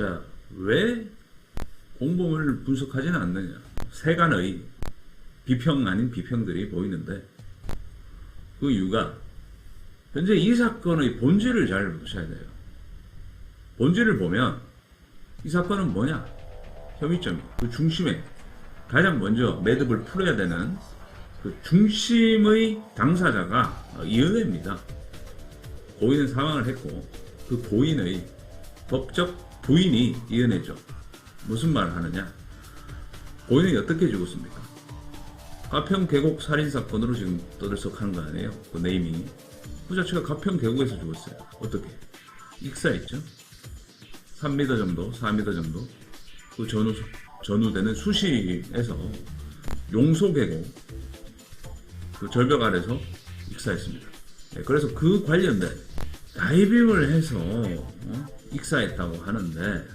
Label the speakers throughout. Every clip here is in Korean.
Speaker 1: 자, 왜 공범을 분석하지는 않느냐? 세간의 비평 아닌 비평들이 보이는데 그 이유가 현재 이 사건의 본질을 잘 보셔야 돼요. 본질을 보면 이 사건은 뭐냐? 혐의점이 그 중심에 가장 먼저 매듭을 풀어야 되는 그 중심의 당사자가 이은혜입니다. 고인은 사망을 했고 그 고인의 법적 부인이 이은혜죠. 무슨 말을 하느냐? 고인이 어떻게 죽었습니까? 가평 계곡 살인 사건으로 지금 떠들썩하는 거 아니에요? 그 네이밍이 그 자체가 가평 계곡에서 죽었어요. 어떻게? 익사했죠. 3m 정도, 4m 정도 그 전후 전후되는 수시에서 용소 계곡 그 절벽 아래서 익사했습니다. 네, 그래서 그 관련된 다이빙을 해서 어? 익사했다고 하는데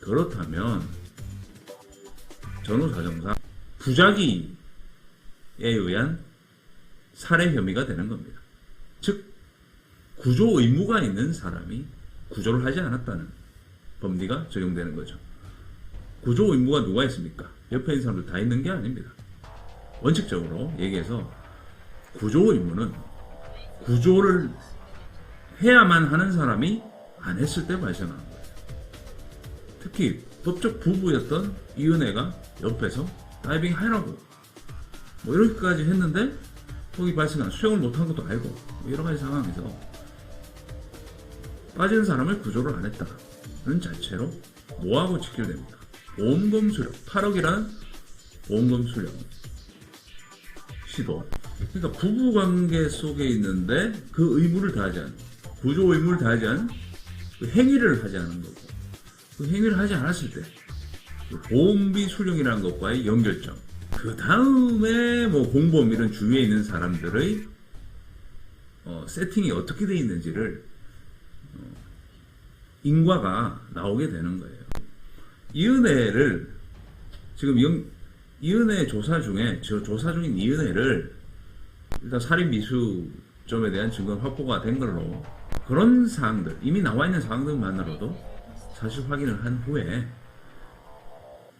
Speaker 1: 그렇다면 전후 사정상 부작위에 의한 살해 혐의가 되는 겁니다. 즉 구조 의무가 있는 사람이 구조를 하지 않았다는 법리가 적용되는 거죠. 구조 의무가 누가 있습니까? 옆에 있는 사람들 다 있는 게 아닙니다. 원칙적으로 얘기해서 구조 의무는 구조를 해야만 하는 사람이 안 했을 때 발생하는 거예요. 특히 법적 부부였던 이은혜가 옆에서 다이빙 하라고 뭐 이렇게까지 했는데 거기 발생한 수영을 못한 것도 알고 뭐 여러 가지 상황에서 빠진 사람을 구조를 안 했다는 자체로 뭐하고 직결됩니다. 보험금 수령 8억이라는 보험금 수령 시도 그러니까 부부관계 속에 있는데 그 의무를 다하지 않은 구조 의무를 다하지 않은 그 행위를 하지 않은 거고 그 행위를 하지 않았을 때 그 보험비 수령이라는 것과의 연결점 그 다음에 뭐 공범 이런 주위에 있는 사람들의 어, 세팅이 어떻게 돼 있는지를 어, 인과가 나오게 되는 거예요. 이은혜를 지금 영, 이은혜 조사 중에 저 조사 중인 이은혜를 일단 살인 미수점에 대한 증거 확보가 된 걸로 그런 사항들 이미 나와 있는 사항들만으로도 사실 확인을 한 후에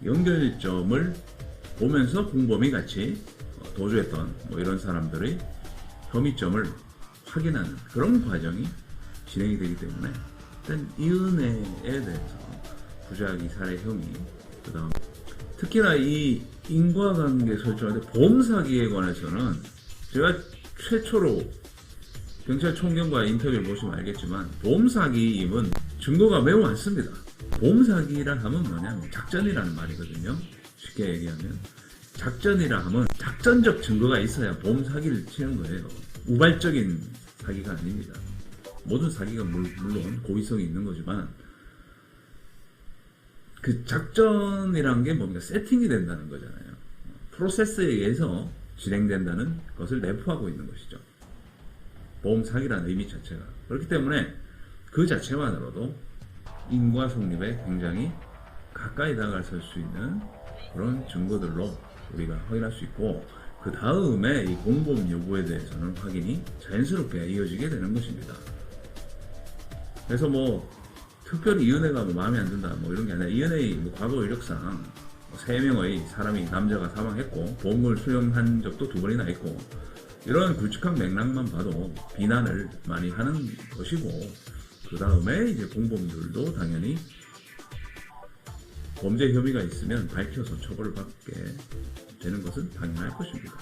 Speaker 1: 연결점을 보면서 공범이 같이 어, 도주했던 뭐 이런 사람들의 혐의점을 확인하는 그런 과정이 진행이 되기 때문에 일단 이은혜에 대해서 부작위 살해 혐의 그다음 특히나 이 인과관계 설정할 때 보험 사기에 관해서는 제가 최초로 경찰총장과의 인터뷰를 보시면 알겠지만 보험 사기임은 증거가 매우 많습니다. 보험 사기라 하면 뭐냐면 작전이라는 말이거든요. 쉽게 얘기하면 작전이라 하면 작전적 증거가 있어야 보험 사기를 치는 거예요. 우발적인 사기가 아닙니다. 모든 사기가 물- 물론 고의성이 있는 거지만 그 작전이란 게 뭡니까? 세팅이 된다는 거잖아요. 프로세스에 의해서 진행된다는 것을 내포하고 있는 것이죠. 보험 사기라는 의미 자체가. 그렇기 때문에 그 자체만으로도 인과 성립에 굉장히 가까이 다가설 수 있는 그런 증거들로 우리가 확인할 수 있고 그 다음에 이 공범 여부에 대해서는 확인이 자연스럽게 이어지게 되는 것입니다. 그래서 뭐 특별히 이은혜가 뭐 마음에 안 든다 뭐 이런 게 아니라 이은혜의 뭐 과거 이력상 뭐세 명의 사람이 남자가 사망했고 보험금을 수령한 적도 두 번이나 있고 이런 굵직한 맥락만 봐도 비난을 많이 하는 것이고 그 다음에 이제 공범들도 당연히 범죄 혐의가 있으면 밝혀서 처벌을 받게 되는 것은 당연할 것입니다.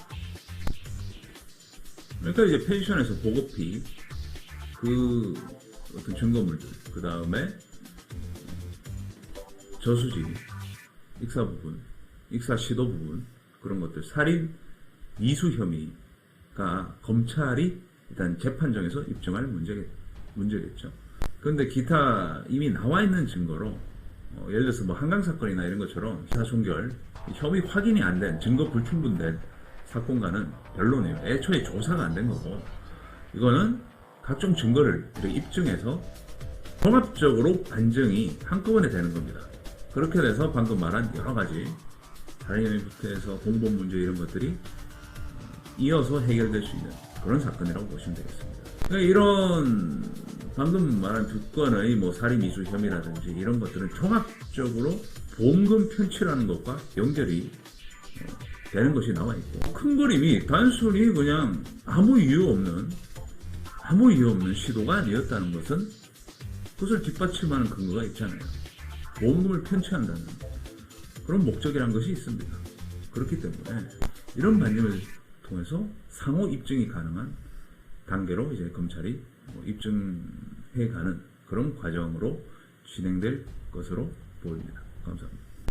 Speaker 1: 그러니까 이제 펜션에서 보급비 그 어떤 증거물들 그 다음에 저수지 익사 부분 익사 시도 부분 그런 것들 살인 미수 혐의 가 검찰이 일단 재판정에서 입증할 문제겠, 문제겠죠. 그런데 기타 이미 나와 있는 증거로 어, 예를 들어서 뭐 한강 사건이나 이런 것처럼 기사 총결 혐의 확인이 안 된 증거 불충분된 사건과는 별로네요. 애초에 조사가 안 된 거고 이거는 각종 증거를 입증해서 종합적으로 반증이 한꺼번에 되는 겁니다. 그렇게 돼서 방금 말한 여러 가지 살인 혐의부터 해서 공범 문제 이런 것들이 이어서 해결될 수 있는 그런 사건이라고 보시면 되겠습니다. 그러니까 이런 방금 말한 두 건의 뭐 살인 미수 혐의라든지 이런 것들은 종합적으로 보험금 편취라는 것과 연결이 어, 되는 것이 나와 있고 큰 그림이 단순히 그냥 아무 이유 없는 아무 이유 없는 시도가 아니었다는 것은 그것을 뒷받침하는 근거가 있잖아요. 보험금을 편취한다는 그런 목적이란 것이 있습니다. 그렇기 때문에 이런 관념을 통해서 상호 입증이 가능한 단계로 이제 검찰이 뭐 입증해가는 그런 과정으로 진행될 것으로 보입니다. 감사합니다.